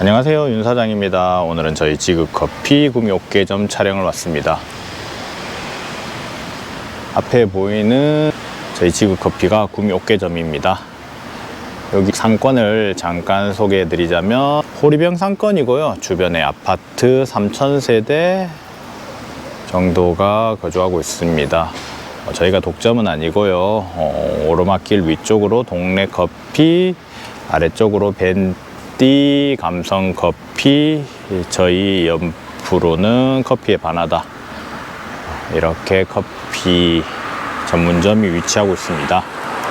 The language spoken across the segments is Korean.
안녕하세요. 윤 사장입니다. 오늘은 저희 지그커피 구미 옥계점 촬영을 왔습니다. 앞에 보이는 저희 지그커피가 구미 옥계점입니다. 여기 상권을 잠깐 소개해 드리자면 호리병 상권이고요. 주변에 아파트 3,000세대 정도가 거주하고 있습니다. 어, 저희가 독점은 아니고요. 어, 오르막길 위쪽으로 동네 커피 아래쪽으로 벤 띠 감성 커피 저희 옆으로는 커피의 바나다. 이렇게 커피 전문점이 위치하고 있습니다.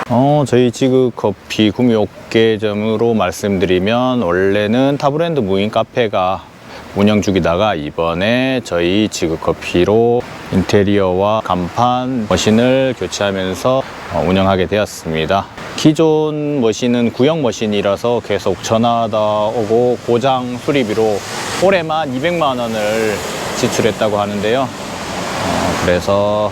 어, 저희 지그 커피 구미 옥계점으로 말씀드리면 원래는 타브랜드 무인 카페가 운영 중이다가 이번에 저희 지그 커피로 인테리어와 간판 머신을 교체하면서 어, 운영하게 되었습니다. 기존 머신은 구형 머신이라서 계속 전화다 오고 고장 수리비로 올해만 200만 원을 지출했다고 하는데요. 어, 그래서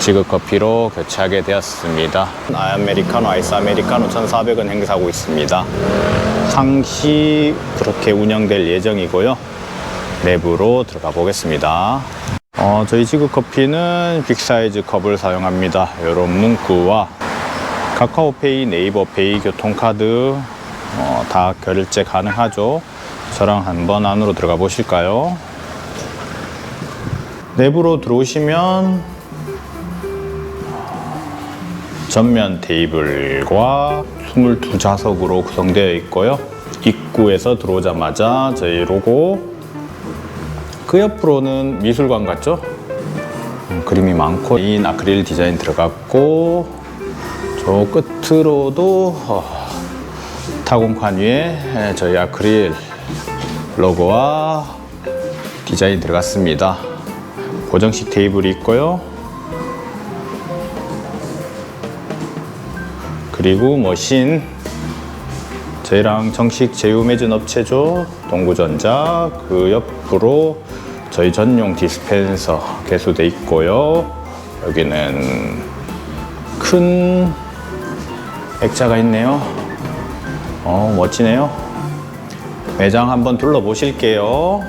지그커피로 교체하게 되었습니다. 아메리카노, 아이스 아메리카노 1,400원 행사하고 있습니다. 상시 그렇게 운영될 예정이고요. 내부로 들어가 보겠습니다. 어, 저희 지그커피는 빅사이즈 컵을 사용합니다. 이런 문구와 카카오페이, 네이버페이, 교통카드 어, 다 결제 가능하죠. 저랑 한번 안으로 들어가 보실까요? 내부로 들어오시면 전면 테이블과 22좌석으로 구성되어 있고요. 입구에서 들어오자마자 저희 로고 그 옆으로는 미술관 같죠? 음, 그림이 많고 인 아크릴 디자인 들어갔고 저 끝으로도 어, 타공판 위에 저희 아크릴 로고와 디자인 들어갔습니다. 고정식 테이블이 있고요. 그리고 뭐 머신 저희랑 정식 제휴 매진 업체죠. 동구전자 그 옆으로 저희 전용 디스펜서 개수돼 있고요. 여기는 큰 액자가 있네요. 어 멋지네요. 매장 한번 둘러보실게요.